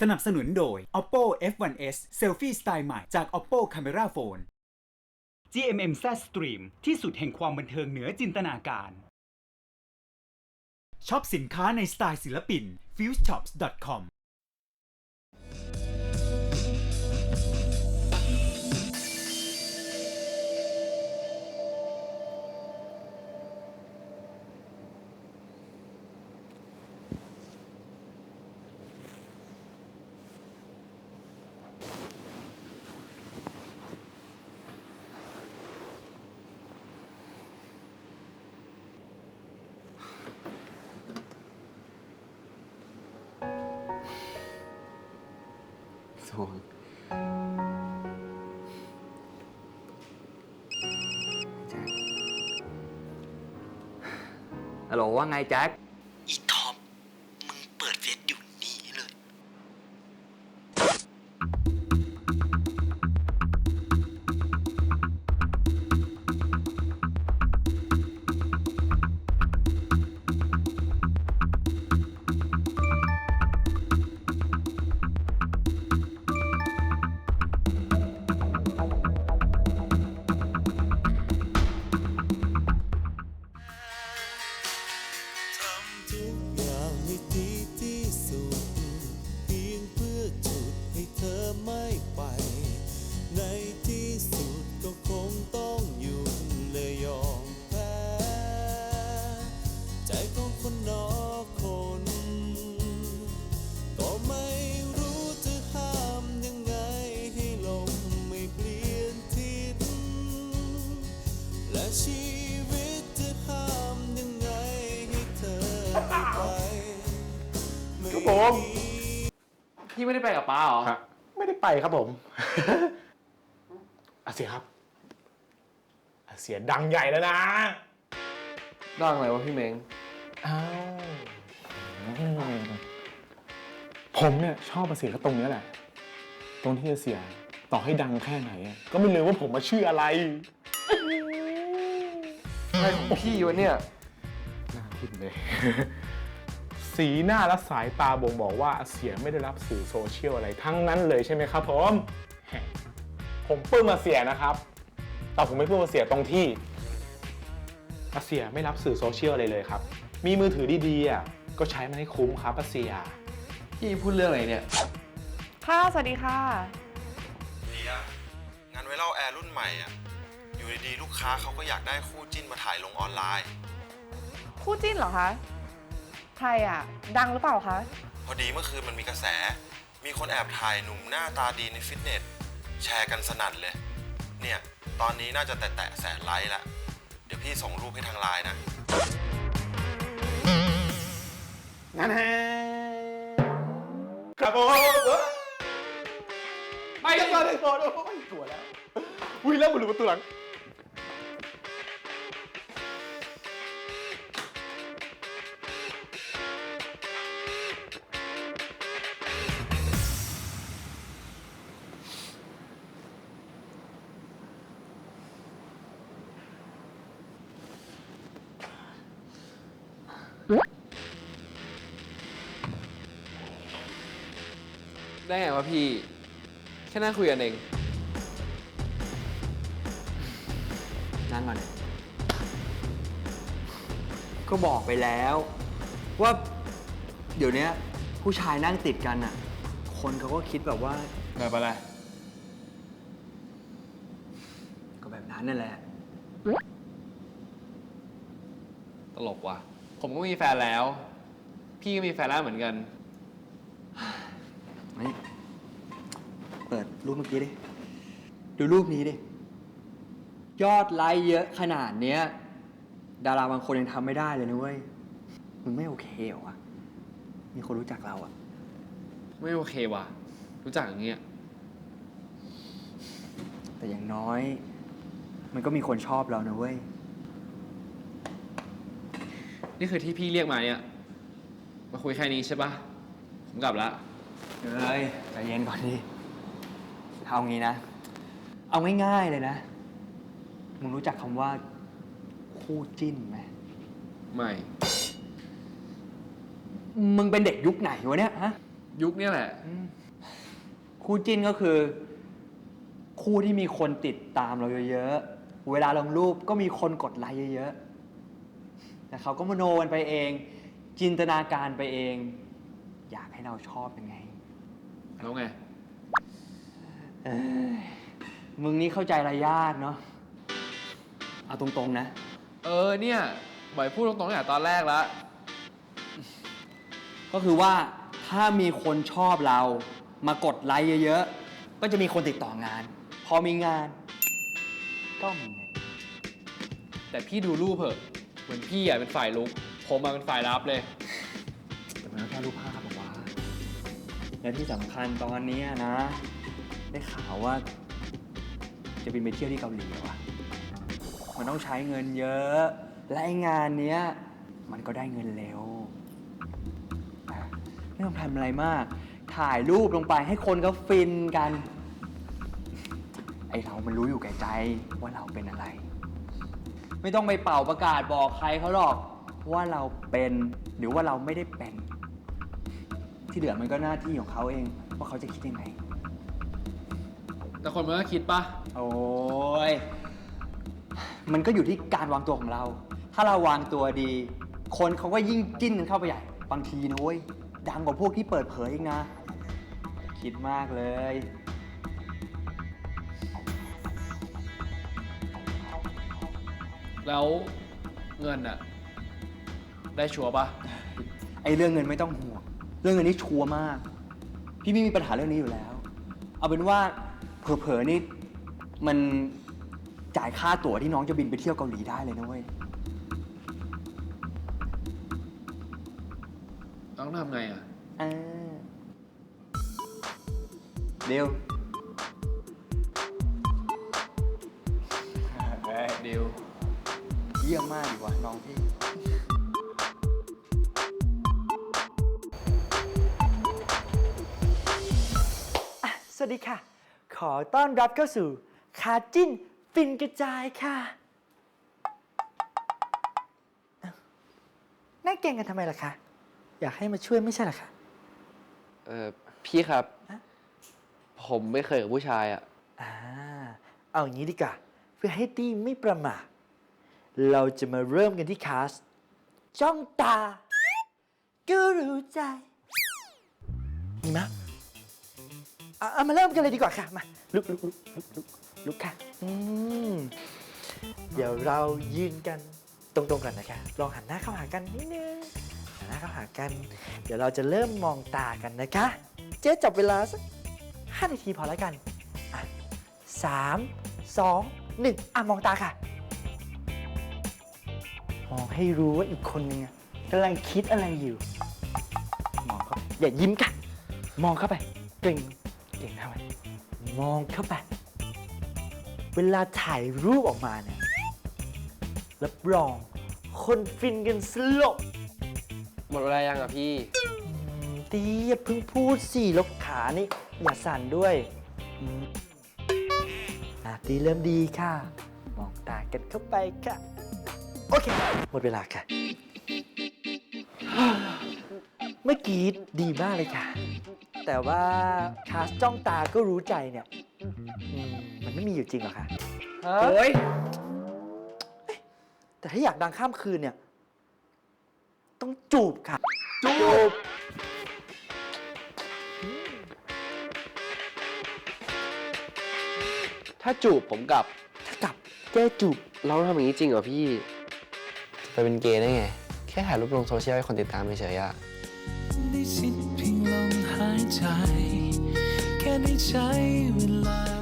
สนับสนุนโดย Oppo F1s Selfie สไตล์ใหม่จาก Oppo Camera Phone GMM Z Stream ที่สุดแห่งความบันเทิงเหนือจินตนาการ ช็อปสินค้าในสไตล์ศิลปิน fuseshops.com สวง แจ็คฮัลโหลว่าไงแจ็ค ผมพี่ไม่ได้ไปกับป้าเหรอฮะไม่ได้ไปครับผมอาเสียครับอาเสียดังใหญ่แล้วนะร่างอะไรวะพี่เม้งอ้าวอืมผมเนี่ยชอบอาเสียก็ตรงเนี้ยแหละ ตรงที่อาเสียต่อให้ดังแค่ไหนอะก็ไม่รู้ว่าผมมาชื่ออะไรอะไรของพี่วะเนี่ยน่าพูดเลย สีหน้าและสายตาบ่งบอกว่าอาเสียไม่ได้รับสื่อโซเชียลอะไรทั้งนั้นเลยใช่ไหมครับผมแหมผมปลื้มอาเสียนะครับ แต่ผมไม่ปลื้มอาเสียตรงที่อาเสียไม่รับสื่อโซเชียลอะไรเลยครับ มีมือถือดีๆอะก็ใช้มันให้คุ้มครับอาเสีย พี่พูดเรื่องอะไรเนี่ย ค่ะ สวัสดีค่ะ เดียงานไวรัลแอร์รุ่นใหม่อะ อยู่ดีๆ ลูกค้าเขาก็อยากได้คู่จิ้นมาถ่ายลงออนไลน์ คู่จิ้นเหรอคะ ใครอะ ดังหรือเปล่าคะ พอดีเมื่อคืนมันมีกระแส มีคนแอบถ่ายหนุ่มหน้าตาดีในฟิตเนส แชร์กันสนั่นเลย เนี่ย ตอนนี้น่าจะแตะๆแสนไลค์ละ เดี๋ยวพี่ส่งรูปให้ทางไลน์นะงั้นฮะครับผมไปกันก่อนเลยก่อนโอ้ยตัวแล้ววิ่งแล้วบุรุษประตูหลัง ได้ไงวะพี่ แค่นั่งคุยกันเอง นั่งก่อน ก็บอกไปแล้ว ว่าเดี๋ยวเนี้ยผู้ชายนั่งติดกันอะ คนเขาก็คิดแบบว่าแบบอะไร ก็แบบนั้นนั่นแหละ ตลกว่ะ ผมก็มีแฟนแล้ว พี่ก็มีแฟนแล้วเหมือนกันนี่เปิด รูปเมื่อกี้ดิ ดูรูปนี้ดิ ยอดไลค์เยอะขนาดเนี้ย ดาราบางคนยังทำไม่ได้เลยนะเว้ย มึงไม่โอเคเหรอวะมีคนรู้จักเราอะไม่โอเคว่ะ รู้จักอย่างเงี้ย แต่อย่างน้อย มันก็มีคนชอบเรานะเว้ย นี่คือที่พี่เรียกมาเนี่ย มาคุยแค่นี้ใช่ปะผมกลับละ เฮ้ยใจเย็นก่อนดิ เอางี้นะ เอาง่ายๆเลยนะ มึงรู้จักคำว่า คู่จิ้นไหม ไม่ มึงเป็นเด็กยุคไหนวะเนี่ยฮะ ยุคเนี้ยแหละคู่จิ้นก็คือ คู่ที่มีคนติดตามเราเยอะๆ เวลาลงรูปก็มีคนกดไลค์เยอะๆ แต่เขาก็มโนกันไปเอง จินตนาการไปเอง อยากให้เราชอบยังไง แล้วไง เอ้ย มึงนี่เข้าใจระยาดเนาะ เอาตรงๆนะ เออเนี่ยบ่อยพูดตรงๆตั้งแต่ตอนแรกแล้ว ก็คือว่าถ้ามีคนชอบเรา มากดไลค์เยอะๆ ก็จะมีคนติดต่องาน พอมีงาน ก็มีเงินแต่พี่ดูรูปเถอะ เหมือนพี่อะเป็นฝ่ายลุก ผมมาเป็นฝ่ายรับเลย แต่มันก็แค่รูปภาพบอกว่าและที่สำคัญตอนเนี้ยนะ ได้ข่าวว่า จะบินไปเที่ยวที่เกาหลีว่ะมันต้องใช้เงินเยอะ และไอ้งานเนี้ย มันก็ได้เงินเร็วอะไม่ต้องทำอะไรมาก ถ่ายรูปลงไปให้คนก็ฟินกัน ไอเรามันรู้อยู่แก่ใจว่าเราเป็นอะไร ไม่ต้องไปเป่าประกาศบอกใครเขาหรอกว่าเราเป็นหรือว่าเราไม่ได้เป็น ที่เหลือมันก็หน้าที่ของเขาเองว่าเขาจะคิดยังไง แต่คนมันก็คิดปะโอ้ย มันก็อยู่ที่การวางตัวของเรา ถ้าเราวางตัวดี คนเขาก็ยิ่งจิ้นกันเข้าไปใหญ่ บางทีนะเว้ย ดังกว่าพวกที่เปิดเผยอีกนะ คิดมากเลย แล้วเงินอะได้ชัวร์ปะไอ้เรื่องเงินไม่ต้องห่วง เรื่องเงินนี่ชัวร์มาก พี่ไม่มีปัญหาเรื่องนี้อยู่แล้ว เอาเป็นว่า เผลอๆนี่มันจ่ายค่าตั๋วที่น้องจะบินไปเที่ยวเกาหลีได้เลยนะเว้ย ต้องทำไงอะ อ่าเร็วดิวเยี่ยมมากดีกว่าน้องพี่ สวัสดีค่ะ ขอต้อนรับเข้าสู่คาจิ้นฟินกระจายค่ะอ้าวนั่งเก่งกันทำไมล่ะคะ อยากให้มาช่วยไม่ใช่เหรอคะ เออพี่ครับ ฮะ ผมไม่เคยกับผู้ชายอะอ่า เอาอย่างนี้ดีกว่า เพื่อให้ตี้ไม่ประมาท เราจะมาเริ่มกันที่คาส จ้องตา ก็รู้ใจ มีมะ เอาเอามาเริ่มกันเลยดีกว่าค่ะ มา ลุกลุกลุกลุกลุกลุกค่ะ อืม เดี๋ยวเรายืนกันตรงๆกันนะคะ ลองหันหน้าเข้าหากันนิดนึง หันหน้าเข้าหากัน เดี๋ยวเราจะเริ่มมองตากันนะคะ เจ๊จับเวลาสักห้านาทีพอแล้วกันอะสามสองหนึ่งอะมองตาค่ะ มองให้รู้ว่าอีกคนนึงอะกำลังคิดอะไรอยู่ มองเข้าไปอย่ายิ้มค่ะ มองเข้าไปเก่งเก่ง มองเข้าไป เวลาถ่ายรูปออกมาเนี่ยรับรอง คนฟินกันสลบหมดเวลายังอะพี่ อืมตีอย่าเพิ่งพูดสิแลกขานี่ อย่าสั่นด้วยอืมอะตีเริ่มดีค่ะ มองตากันเข้าไปค่ะ โอเค หมดเวลาค่ะ เมื่อกี้ดีมากเลยค่ะ แต่ว่าคาสจ้องตาก็รู้ใจเนี่ยอืมมันไม่มีอยู่จริงหรอคะเฮ้ยแต่ถ้าอยากดังข้ามคืนเนี่ย ต้องจูบค่ะ จูบ ถ้าจูบผมกลับ ถ้ากลับแก้จูบ เราทำอย่างนี้จริงเหรอพี่ ไปเป็นเกย์ได้ไง แค่ถ่ายรูปลงโซเชียลให้คนติดตามเฉยๆอะ ได้ชิดเพียงลมหายใจ แค่ได้ใช้เวลา